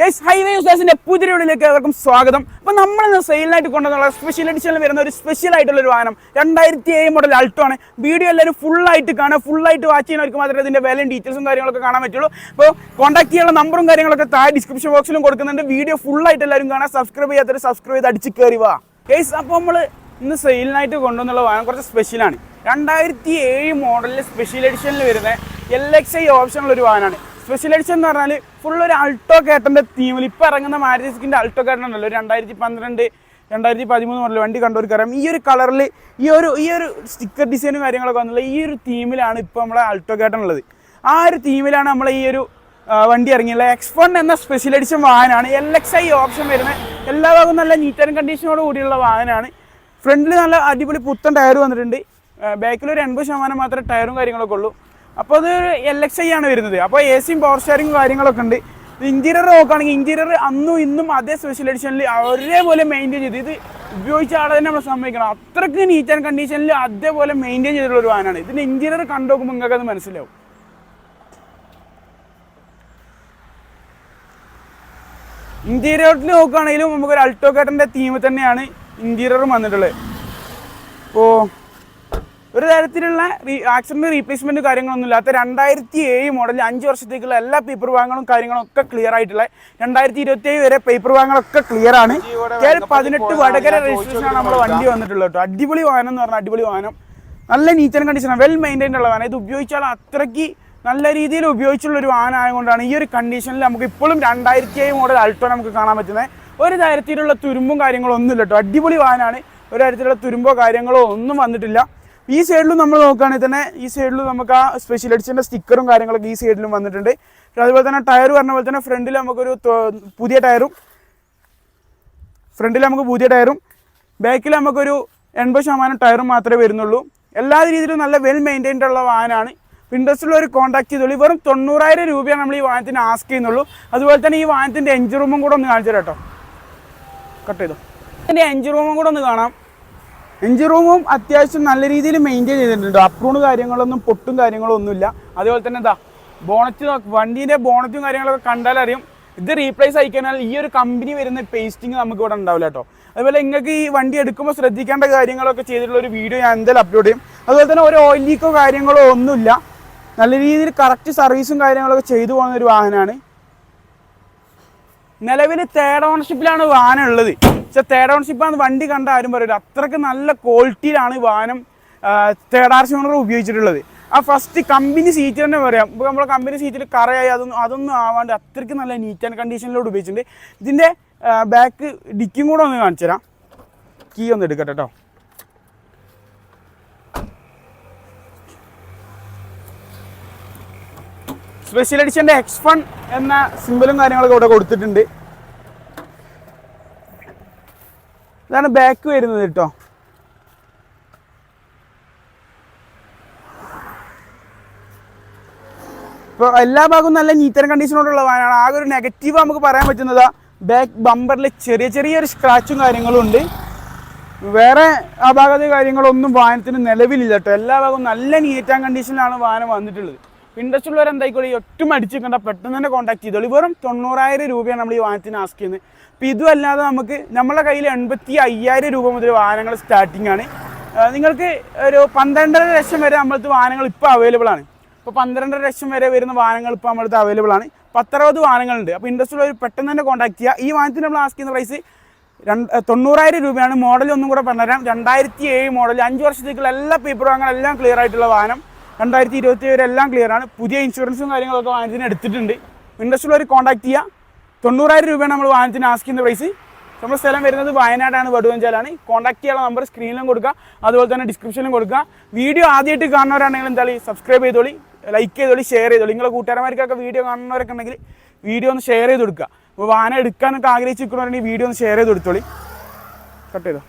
Guys highway യൂസേഴ്സിന്റെ പുതിയ വീഡിയോയിലേക്ക് ഏവർക്കും സ്വാഗതം. അപ്പൊ നമ്മൾ ഇന്ന് സെയിലിനായിട്ട് കൊണ്ടുവന്നുള്ള സ്പെഷ്യൽ എഡിഷനിൽ വരുന്ന ഒരു സ്പെഷ്യൽ ആയിട്ടുള്ള ഒരു വാഹനം. രണ്ടായിരത്തി ഏഴ് മോഡൽ അൾട്ടോ ആണ്. വീഡിയോ എല്ലാവരും ഫുള്ളായിട്ട് ആയിട്ട് കാണാം full ആയിട്ട് വാച്ച് ചെയ്യുന്നവർക്ക് മാത്രമേ ഇതിന്റെ വിലയും ഡീറ്റെയിൽസും കാര്യങ്ങളൊക്കെ കാണാൻ പറ്റുള്ളൂ. അപ്പോൾ കോൺടാക്ട് ചെയ്യാനുള്ള നമ്പറും കാര്യങ്ങളൊക്കെ താഴെ ഡിസ്ക്രിപ്ഷൻ ബോക്സിലും കൊടുക്കുന്നുണ്ട്. വീഡിയോ ഫുള്ളായിട്ട് എല്ലാവരും കാണാം സബ്സ്ക്രൈബ് ചെയ്യാത്തവർ സബ്സ്ക്രൈബ് ചെയ്ത് അടിച്ച് കയറി വാ ഗൈസ് അപ്പോൾ നമ്മൾ ഇന്ന് സെയിലിനായിട്ട് കൊണ്ടുവന്നുള്ള വാഹനം കുറച്ച് സ്പെഷ്യലാണ് രണ്ടായിരത്തി ഏഴ് മോഡലിൽ സ്പെഷ്യൽ എഡിഷനിൽ വരുന്ന എൽ എക്സ് ഐ ഓപ്ഷനുള്ള ഒരു വാഹനമാണ്. സ്പെഷ്യൽ എഡിഷൻ എന്ന് പറഞ്ഞാൽ ഫുൾ ഒരു അൾട്ടോ കേട്ടന്റെ തീമിൽ ഇപ്പോൾ ഇറങ്ങുന്ന മാരുതിസ്കിന്റെ അൾട്ടോ കേട്ടൻ ഉണ്ടല്ലോ രണ്ടായിരത്തി പന്ത്രണ്ട് രണ്ടായിരത്തി പതിമൂന്ന് മുതൽ വണ്ടി കണ്ടവർക്ക് അറിയാം ഈ ഒരു കളറിൽ ഈ ഒരു ഈ ഒരു സ്റ്റിക്കർ ഡിസൈനും കാര്യങ്ങളൊക്കെ വന്നുള്ള ഈ ഒരു തീമിലാണ് ഇപ്പോൾ നമ്മളെ അൾട്ടോ കേട്ടൻ ഉള്ളത് ആ ഒരു തീമിലാണ് നമ്മൾ ഈ ഒരു വണ്ടി ഇറങ്ങിയുള്ളത് എക്സ് വൺ എന്ന സ്പെഷ്യൽ എഡിഷൻ വാഹനമാണ്. എൽ എക്സ് ഐ ഓപ്ഷൻ വരുന്ന എല്ലാ ഭാഗവും നല്ല നീറ്റ് ആൻഡ് കണ്ടീഷനോട് കൂടിയുള്ള വാഹനമാണ്. ഫ്രണ്ടിൽ നല്ല അടിപൊളി പുത്തൻ ടയർ വന്നിട്ടുണ്ട്. ബാക്കിൽ ഒരു എൺപത് ശതമാനം മാത്രമേ ടയറും കാര്യങ്ങളൊക്കെ ഉള്ളൂ. അപ്പോൾ അത് എൽ എക്സ് ഐ ആണ് വരുന്നത്. അപ്പോൾ എ സിയും പവർ സ്റ്റാറിങ്ങും കാര്യങ്ങളൊക്കെ ഉണ്ട്. ഇന്റീരിയർ നോക്കുകയാണെങ്കിൽ ഇന്റീരിയർ അന്നും ഇന്നും അതേ സ്പെഷ്യൽ എഡിഷനിൽ ഒരേപോലെ മെയിന്റെയിൻ ചെയ്ത് ഇത് ഉപയോഗിച്ച ആളെ തന്നെ നമ്മൾ സമ്മതിക്കണം. അത്രയ്ക്ക് നീറ്റ് ആൻഡ് കണ്ടീഷനിൽ അതേപോലെ മെയിന്റെയിൻ ചെയ്തിട്ടുള്ള ഒരു വാനാണ്. ഇതിന്റെ ഇന്റീരിയർ കണ്ടു നോക്കുമ്പോൾ നിങ്ങൾക്ക് അത് മനസ്സിലാവും ഇന്റീരിയറിൽ നോക്കുകയാണെങ്കിലും നമുക്ക് ഒരു അൾട്ടോ കേട്ടന്റെ തീം തന്നെയാണ് ഇന്റീരിയറും വന്നിട്ടുള്ളത്. ഇപ്പോൾ ഒരു തരത്തിലുള്ള ആക്സിഡന്റ് റീപ്ലേസ്മെന്റ് കാര്യങ്ങളൊന്നും ഇല്ലാത്ത രണ്ടായിരത്തി ഏഴ് മോഡൽ അഞ്ച് വർഷത്തേക്കുള്ള എല്ലാ പേപ്പർ വാങ്ങലും കാര്യങ്ങളും ഒക്കെ ക്ലിയർ ആയിട്ടുള്ള രണ്ടായിരത്തി ഇരുപത്തി ഏഴ് വരെ പേപ്പർ വാങ്ങലൊക്കെ ക്ലിയർ ആണ്. പതിനെട്ട് വടകര രജിസ്ട്രേഷൻ ആണ് നമ്മുടെ വണ്ടി വന്നിട്ടുള്ളത് കേട്ടോ. അടിപൊളി വാഹനം എന്ന് പറഞ്ഞാൽ അടിപൊളി വാഹനം. നല്ല neat and condition well maintained ഉള്ള വാഹനം. ഇത് ഉപയോഗിച്ചാൽ അത്രയ്ക്ക് നല്ല രീതിയിൽ ഉപയോഗിച്ചുള്ള ഒരു വാഹനം ആയതുകൊണ്ടാണ് ഈ ഒരു കണ്ടീഷനിൽ നമുക്ക് ഇപ്പോഴും രണ്ടായിരത്തി ഏഴ് മോഡൽ അൾട്ടോ നമുക്ക് കാണാൻ പറ്റുന്നത്. ഒരു തരത്തിലുള്ള തുരുമ്പും കാര്യങ്ങളോ ഒന്നും ഇല്ല കേട്ടോ. അടിപൊളി വാഹനമാണ്. ഒരു തരത്തിലുള്ള തുരുമ്പോ കാര്യങ്ങളോ ഒന്നും വന്നിട്ടില്ല. ഈ സൈഡിലും നമ്മൾ നോക്കുകയാണെങ്കിൽ തന്നെ ഈ സൈഡിലും നമുക്ക് ആ സ്പെഷ്യൽ എഡിഷന്റെ സ്റ്റിക്കറും കാര്യങ്ങളൊക്കെ ഈ സൈഡിലും വന്നിട്ടുണ്ട്. അതുപോലെ തന്നെ ടയർ പറഞ്ഞ പോലെ തന്നെ ഫ്രണ്ടിൽ നമുക്കൊരു പുതിയ ടയറും ഫ്രണ്ടിൽ നമുക്ക് പുതിയ ടയറും ബാക്കിൽ നമുക്കൊരു എൺപത് ശതമാനം ടയറും മാത്രമേ വരുന്നുള്ളൂ. എല്ലാ രീതിയിലും നല്ല വെൽ മെയിന്റൈൻഡ് ഉള്ള വാഹനമാണ്. ഇൻഡസ്ട്രിയിൽ ഒരു കോൺടാക്ട് ചെയ്തോളൂ. വെറും തൊണ്ണൂറായിരം രൂപയാണ് നമ്മൾ ഈ വാഹനത്തിന് ആസ്ക് ചെയ്യുന്നുള്ളൂ. അതുപോലെ തന്നെ ഈ വാഹനത്തിന്റെ എഞ്ചിൻ റൂമും കൂടെ ഒന്ന് കാണിച്ചു കേട്ടോ. കട്ട് ചെയ്തോ. ഇതിന്റെ എഞ്ചിൻ റൂമും കൂടെ ഒന്ന് കാണാം. എഞ്ചിൻ റൂമും അത്യാവശ്യം നല്ല രീതിയിൽ മെയിന്റെയിൻ ചെയ്തിട്ടുണ്ട്. അപ്രൂണ് കാര്യങ്ങളൊന്നും പൊട്ടും കാര്യങ്ങളും ഒന്നുമില്ല അതേപോലെ തന്നെ എന്താ ബോണറ്റ് വണ്ടീന്റെ ബോണറ്റും കാര്യങ്ങളൊക്കെ കണ്ടാൽ അറിയും. ഇത് റീപ്ലേസ് ആയിക്കഴിഞ്ഞാൽ ഈ ഒരു കമ്പനി വരുന്ന പേസ്റ്റിംഗ് നമുക്ക് ഇവിടെ ഉണ്ടാവില്ല കേട്ടോ. അതുപോലെ നിങ്ങൾക്ക് ഈ വണ്ടി എടുക്കുമ്പോൾ ശ്രദ്ധിക്കേണ്ട കാര്യങ്ങളൊക്കെ ചെയ്തിട്ടുള്ള ഒരു വീഡിയോ ഞാൻ എന്തായാലും അപ്ലോഡ് ചെയ്യും. അതുപോലെ തന്നെ ഒരു ഓയിൽ ലീക്കോ കാര്യങ്ങളോ ഒന്നുമില്ല. നല്ല രീതിയിൽ കറക്റ്റ് സർവീസും കാര്യങ്ങളൊക്കെ ചെയ്തു പോകുന്ന ഒരു വാഹനമാണ്. നിലവിൽ തേർഡ് ഓണർഷിപ്പിലാണ് വാഹനം ഉള്ളത്. പക്ഷെ തേർഡ് ആണ് വണ്ടി കണ്ട ആരും പറയില്ല. അത്രയ്ക്ക് നല്ല ക്വാളിറ്റിയിലാണ് വാഹനം തേർഡ് സി ഓണർ ഉപയോഗിച്ചിട്ടുള്ളത്. ആ ഫസ്റ്റ് കമ്പനി സീറ്റ് തന്നെ പറയാം. ഇപ്പോൾ നമ്മളെ കമ്പനി സീറ്റിൽ കറയായി അതൊന്നും അതൊന്നും ആവാണ്ട് അത്രയ്ക്ക് നല്ല നീറ്റ് ആൻഡ് കണ്ടീഷനിലോട് ഉപയോഗിച്ചിട്ടുണ്ട്. ഇതിന്റെ ബാക്ക് ഡിക്കും കൂടെ ഒന്ന് കാണിച്ചു തരാം. കീ ഒന്ന് എടുക്കട്ടെ കേട്ടോ സ്പെഷ്യൽ എഡിഷന്റെ എക്സ് ഫൺ എന്ന സിമ്പിളും കാര്യങ്ങളൊക്കെ ഇവിടെ കൊടുത്തിട്ടുണ്ട്. ഇതാണ് ബാക്ക് വരുന്നത് കേട്ടോ ഇപ്പോൾ എല്ലാ ഭാഗവും നല്ല നീറ്റൻ കണ്ടീഷനോടുള്ള വാഹനമാണ് ആകെ ഒരു നെഗറ്റീവ് നമുക്ക് പറയാൻ പറ്റുന്നത്. ബാക്ക് ബമ്പറിൽ ചെറിയ ചെറിയൊരു സ്ക്രാച്ചും കാര്യങ്ങളും ഉണ്ട്. വേറെ അപാകത കാര്യങ്ങളൊന്നും വാഹനത്തിന് നിലവിലില്ല കേട്ടോ എല്ലാ ഭാഗവും നല്ല നീറ്റ് ആൻഡ് കണ്ടീഷനിലാണ് വാഹനം വന്നിട്ടുള്ളത്. ഇൻട്രസ്റ്റ് ഉള്ളവർ എന്തായിക്കോളി ഒട്ടും അടിച്ച് കണ്ട പെട്ടെന്ന് തന്നെ കോൺടാക്ട് ചെയ്തോളൂ. വെറും തൊണ്ണൂറായിരം രൂപയാണ് നമ്മൾ ഈ വാഹനത്തിന് ആസ്ക് ചെയ്യുന്നത്. അപ്പോൾ ഇതും അല്ലാതെ നമുക്ക് നമ്മളെ കയ്യിൽ എൺപത്തി അയ്യായിരം രൂപ മുതൽ വാഹനങ്ങൾ സ്റ്റാർട്ടിംഗ് ആണ്. നിങ്ങൾക്ക് ഒരു പന്ത്രണ്ടര ലക്ഷം വരെ നമ്മൾക്ക് വാഹനങ്ങൾ ഇപ്പോൾ അവൈലബിൾ ആണ്. ഇപ്പോൾ പന്ത്രണ്ടര ലക്ഷം വരെ വരുന്ന വാഹനങ്ങൾ ഇപ്പോൾ നമ്മൾക്ക് അവൈലബിൾ ആണ്. പത്തറുപത് വാഹനങ്ങളുണ്ട്. അപ്പോൾ ഇൻട്രസ്റ്റ് ഉള്ളവർ പെട്ടെന്ന് തന്നെ കോൺടാക്ട് ചെയ്യുക. ഈ വാഹനത്തിന് നമ്മൾ ആസ്ക് ചെയ്യുന്ന പ്രൈസ് രണ്ട് തൊണ്ണൂറായിരം രൂപയാണ്. മോഡൽ ഒന്നും കൂടെ പറഞ്ഞുതരാം. രണ്ടായിരത്തി ഏഴ് മോഡൽ അഞ്ച് വർഷത്തേക്കുള്ള എല്ലാ പേപ്പർ എല്ലാം ക്ലിയർ ആയിട്ടുള്ള വാഹനം. രണ്ടായിരത്തി ഇരുപത്തി ഏഴ് എല്ലാം ക്ലിയർ ആണ്. പുതിയ ഇൻഷുറൻസും കാര്യങ്ങളൊക്കെ വാഹനത്തിന് എടുത്തിട്ടുണ്ട്. ഇൻട്രസ്റ്റ് ഉള്ളവർ കോൺടാക്ട് ചെയ്യുക തൊണ്ണൂറായിരം രൂപയാണ് നമ്മൾ വാഹനത്തിന് ആസ്ക് ചെയ്യുന്ന പ്രൈസ് നമ്മുടെ സ്ഥലം വരുന്നത് വയനാടാണ് വടുവഞ്ചാലാണ് കോൺടാക്ട് ചെയ്യാനുള്ള നമ്പർ സ്ക്രീനിലും കൊടുക്കുക അതുപോലെ തന്നെ ഡിസ്ക്രിപ്ഷനിലും കൊടുക്കുക വീഡിയോ ആദ്യമായിട്ട് കാണുന്നവരാണെങ്കിൽ എന്തായാലും സബ്സ്ക്രൈബ് ചെയ്തോളി ലൈക്ക് ചെയ്തോളി ഷെയർ ചെയ്തോളി. നിങ്ങളെ കൂട്ടുകാരന്മാർക്കൊക്കെ വീഡിയോ കാണുന്നവരൊക്കെ ഉണ്ടെങ്കിൽ വീഡിയോ ഒന്ന് ഷെയർ ചെയ്ത് കൊടുക്കുക. അപ്പോൾ വാഹനം എടുക്കാനൊക്കെ ആഗ്രഹിച്ചിരിക്കുന്നവരുണ്ടെങ്കിൽ വീഡിയോ ഒന്ന് ഷെയർ ചെയ്ത് കൊടുത്തോളി. കട്ട് ചെയ്തോ?